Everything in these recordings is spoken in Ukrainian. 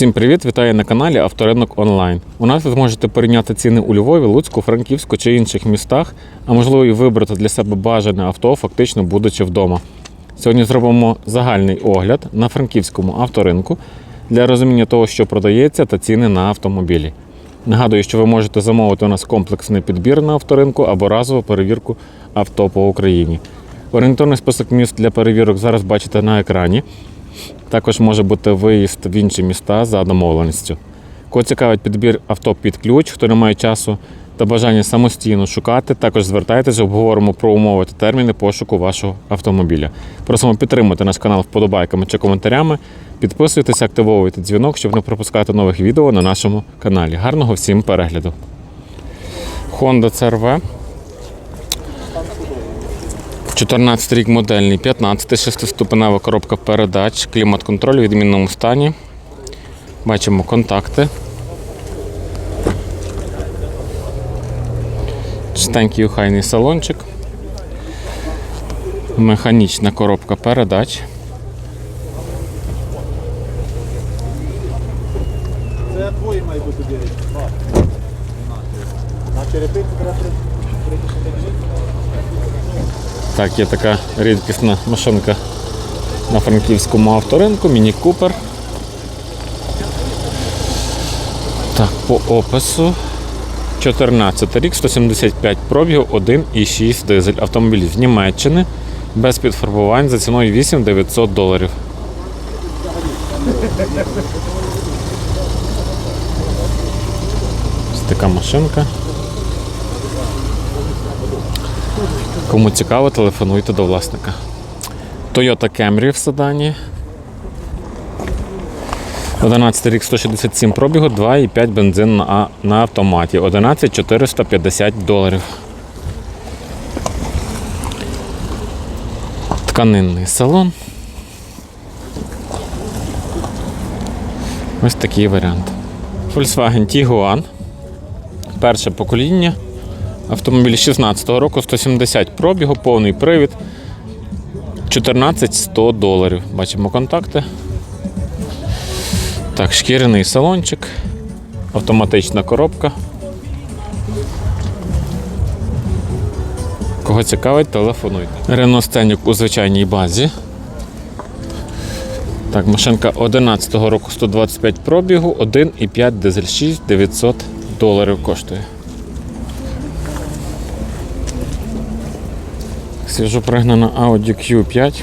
Всім привіт! Вітаю на каналі Авторинок Онлайн. У нас ви зможете порівняти ціни у Львові, Луцьку, Франківську чи інших містах, а можливо і вибрати для себе бажане авто, фактично будучи вдома. Сьогодні зробимо загальний огляд на франківському авторинку для розуміння того, що продається, та ціни на автомобілі. Нагадую, що ви можете замовити у нас комплексний підбір на авторинку або разову перевірку авто по Україні. Орієнтовний список міст для перевірок зараз бачите на екрані. Також може бути виїзд в інші міста за домовленістю. Кого цікавить підбір авто під ключ, хто не має часу та бажання самостійно шукати, також звертайтеся, обговоримо про умови та терміни пошуку вашого автомобіля. Просимо підтримати наш канал вподобайками чи коментарями. Підписуйтесь, активовуйте дзвінок, щоб не пропускати нових відео на нашому каналі. Гарного всім перегляду. Honda CRV 14 рік модельний, 15 шестиступенева коробка передач, клімат-контроль в відмінному стані. Бачимо контакти. Чистенький охайний салончик. Механічна коробка передач. Це твої має бути. На черепиці треба Так, є така рідкісна машинка на франківському авторинку, Міні Купер. Так, по опису. 14 рік, 175 пробігів, 1,6 дизель. Автомобіль з Німеччини без підфарбувань за ціною 8 900 доларів. Ось така машинка. Кому цікаво, телефонуйте до власника. Toyota Camry в седані. 11 рік 167 пробігу, 2,5 бензин на, на автоматі. 11 450 доларів. Тканинний салон. Ось такий варіант. Volkswagen Tiguan. Перше покоління. Автомобіль 16-го року, 170 пробігу, повний привід. 14 100 доларів. Бачимо контакти. Так, шкіряний салончик, автоматична коробка. Кого цікавить, телефонуйте. Scenic у звичайній базі. Так, машинка 11-го року 125 пробігу, 1,5 дизель 6 900 доларів коштує. Свіжо пригнана Audi Q5.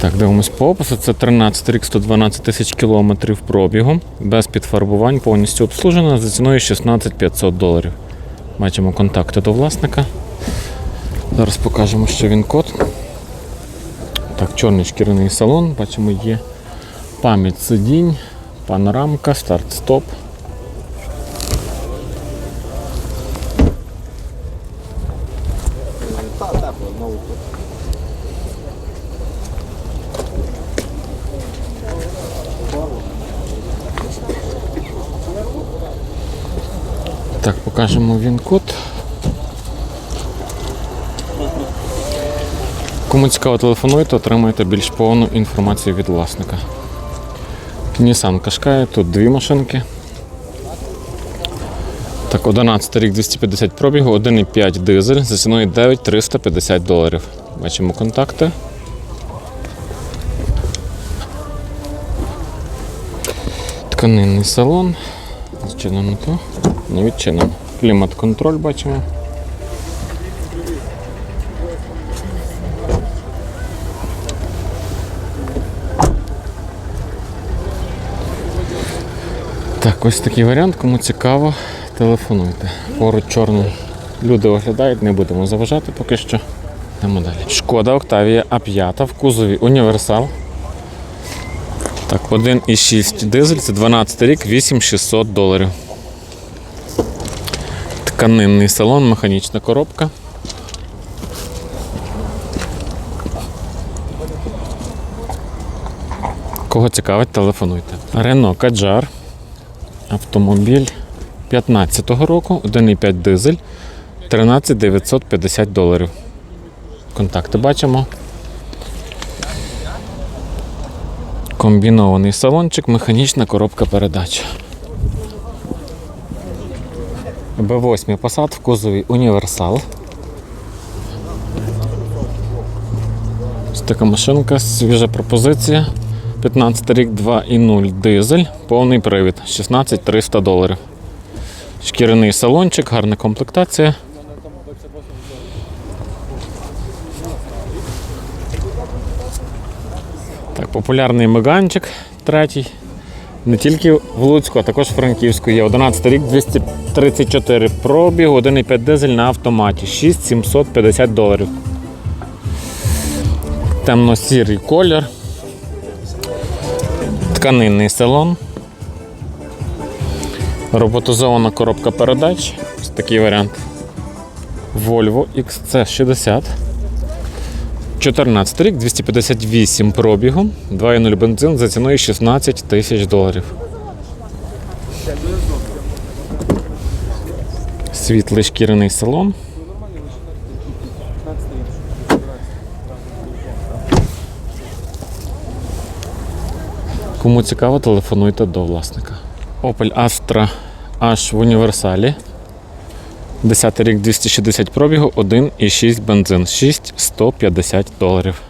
Так, дивимось по опису. Це 13 рік, 112 тисяч кілометрів пробігу, без підфарбувань, повністю обслужена за ціною 16 500 доларів. Бачимо контакти до власника. Зараз покажемо, що він код. Так, чорний шкіряний салон. Бачимо, є пам'ять сидінь, панорамка, старт-стоп. Так, покажемо він код. Кому цікаво телефонуйте, отримаєте більш повну інформацію від власника. Nissan Qashqai, тут дві машинки. Так, 11 рік 250 пробігу, 1,5 дизель за ціною 9350 доларів. Бачимо контакти. Тканинний салон. Зчинено то. Не відчинено. Клімат-контроль бачимо. Так, ось такий варіант. Кому цікаво, телефонуйте. Поруч чорний. Люди оглядають, не будемо заважати поки що. Йдемо далі. Шкода Октавія А5 в кузові універсал. Так, 1,6 дизель, це 12 рік, 8600 доларів. Тканинний салон, механічна коробка. Кого цікавить, телефонуйте. Renault Kadjar. Автомобіль 15-го року, 1,5 дизель, 13 950 доларів. Контакти бачимо. Комбінований салончик, механічна коробка передач. Б8 посад в кузові універсал. Ось така машинка, свіжа пропозиція. 15 рік 2.0 дизель, повний привід, 16 300 доларів. Шкіряний салончик, гарна комплектація. Так, популярний меганчик третій. Не тільки в Луцьку, а також в Франківську є 11 рік 234 пробіг, 1,5 дизель на автоматі, 6750 доларів. Темно-сірий колір. Тканинний салон. Роботизована коробка передач. Ось такий варіант. Volvo XC60. 14 рік, 258 пробігу, 2,0 бензин за ціною 16 тисяч доларів. Світлий шкіряний салон. Кому цікаво, телефонуйте до власника. Opel Astra H в універсалі. 10 рік 260 пробігу, 1,6 бензин, 6,150 доларів.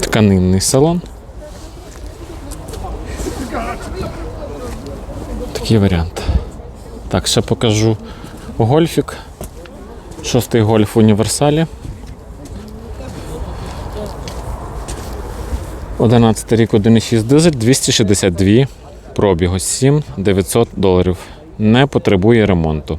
Тканинний салон. Такий варіант. Так, ще покажу гольфік. Шостий гольф в універсалі. 11 рік 1,6 дизель, 262 пробігу, 7 900 доларів. Не потребує ремонту.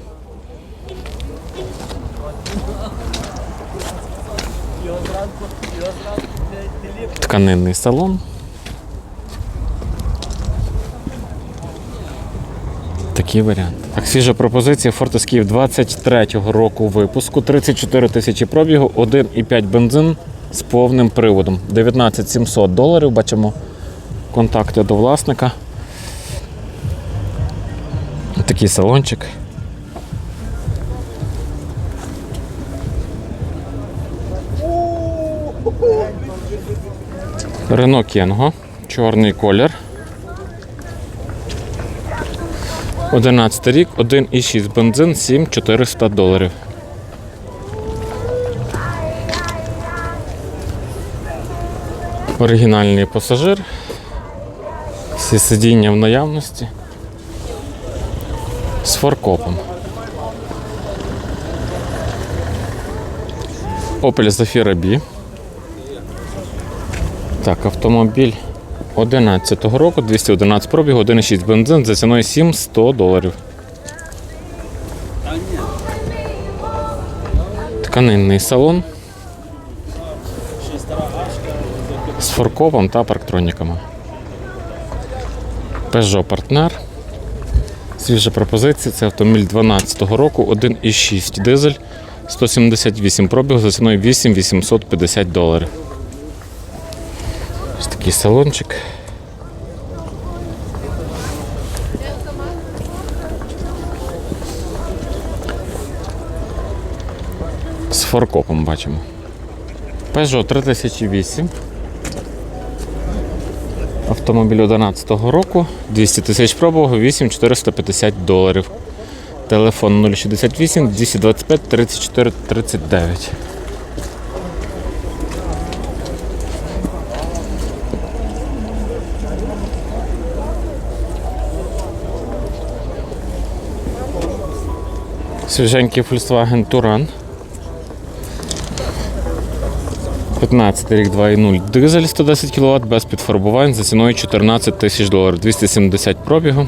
Тканинний салон. Такий варіант. Так, свіжа пропозиція Ford Escape 23-го року випуску. 34 тисячі пробігу, 1,5 бензин з повним приводом. 19 700 доларів. Бачимо контакти до власника. Такий салончик. Рено Кенго. Чорний колір. 11 рік, 1,6 бензин, 7400 доларів. Оригінальний пасажир. Всі сидіння в наявності. З форкопом. Opel Zafira B. Так, автомобіль 11-го року, 211 пробігу, 1,6 бензин за ціною 700 доларів. Тканинний салон з форкопом та парктроніками. Peugeot Partner. Свіжа пропозиція це автомобіль 12-го року, 1,6 дизель, 178 пробігу за ціною 8850 доларів. Ось такий салончик. З форкопом бачимо. Peugeot 3008. Автомобіль 11-го року, 200 тисяч пробігу, 8450 доларів. Телефон 068 225 34 39. Свіженький Volkswagen Touran. 15 рік 2.0 дизель 110 кВт без підфарбувань за ціною 14 тисяч доларів, 270 пробігу.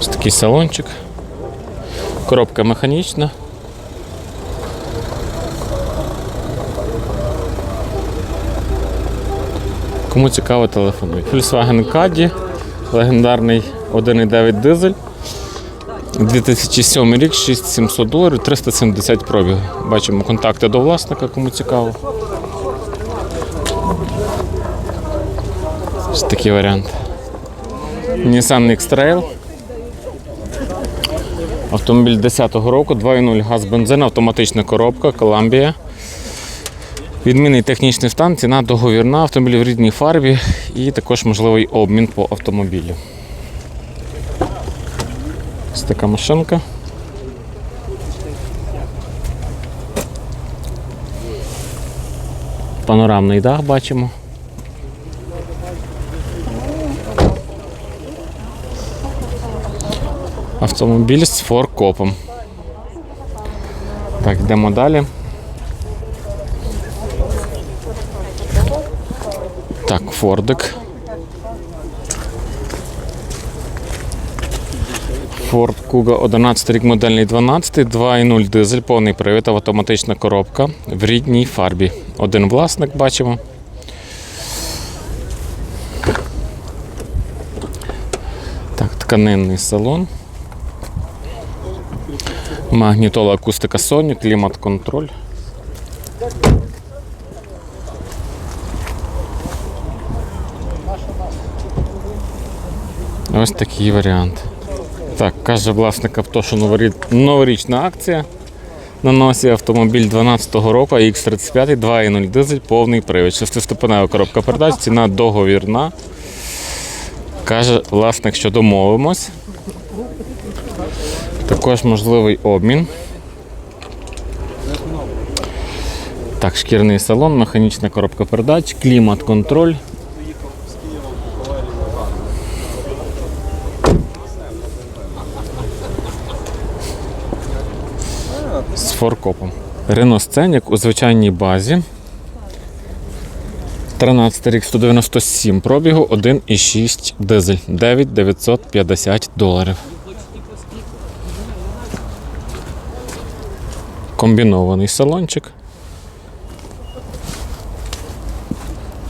Ось такий салончик. Коробка механічна. Кому цікаво, телефонуйте. Volkswagen Caddy, легендарний 1.9 дизель. 2007 рік, 6700 доларів, 370 пробіг. Бачимо контакти до власника, кому цікаво. Ось такий варіант. Nissan X-Trail. Автомобіль 10-го року, 2.0 газ бензин, автоматична коробка, Columbia. Відмінний технічний стан, ціна договірна, автомобіль в рідній фарбі і також можливий обмін по автомобілю. Ось така машинка. Панорамний дах бачимо. Автомобіль з форкопом. Так, йдемо далі. Так, Фордик. Ford Kuga 11 рік модельний 12, 2.0 дизель, повний привід, автоматична коробка в рідній фарбі. Один власник бачимо. Так, тканинний салон. Магнітола акустика Sony, клімат-контроль. Ось такий варіант. Так, каже власник авто, що новорічна акція. На носі автомобіль 12-го року, X35, 2.0 дизель, повний привід. Шестиступенева коробка передач, ціна договірна. Каже власник, що домовимось. Також можливий обмін. Так, шкірний салон, механічна коробка передач, клімат-контроль. Форкопом. Рено Сценік у звичайній базі. 13 рік 197 пробігу, 1,6 дизель, 9950 доларів. Комбінований салончик.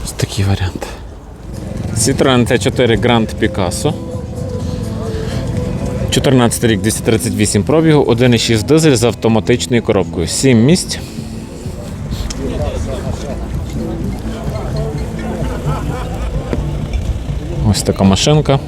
Ось такий варіант. Citroen T4 Grand Picasso. 14 рік 238 пробігу, 1,6 дизель з автоматичною коробкою. 7 місць. Ось така машинка.